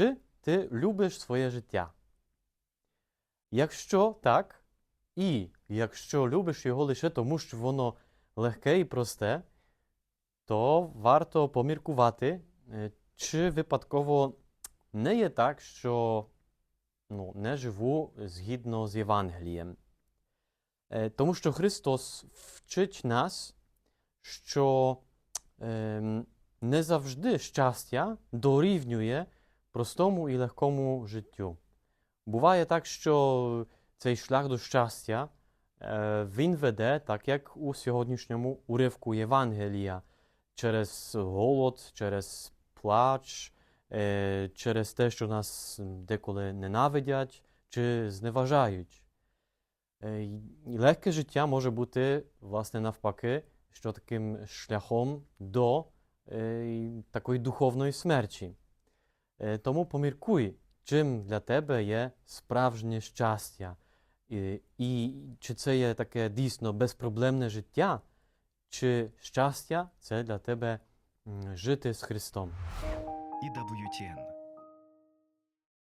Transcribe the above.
чи ти любиш своє життя? Якщо так, і якщо любиш його лише тому, що воно легке і просте, то варто поміркувати, е, чи випадково не є так, що ну, не живу згідно з Євангелієм. Е, Тому що Христос вчить нас, що ем, не завжди щастя дорівнює простому і легкому життю. Буває так, що цей шлях до щастя е, він веде, так як у сьогоднішньому уривку Євангелія, через голод, через плач, е, через те, що нас деколи ненавидять чи зневажають. Е, Легке життя може бути, власне, навпаки, що таким шляхом до такої духовної смерті. Е, Тому поміркуй, чим для тебе є справжнє щастя, і, і чи це є таке дійсно безпроблемне життя, чи щастя це для тебе жити з Христом. EWTN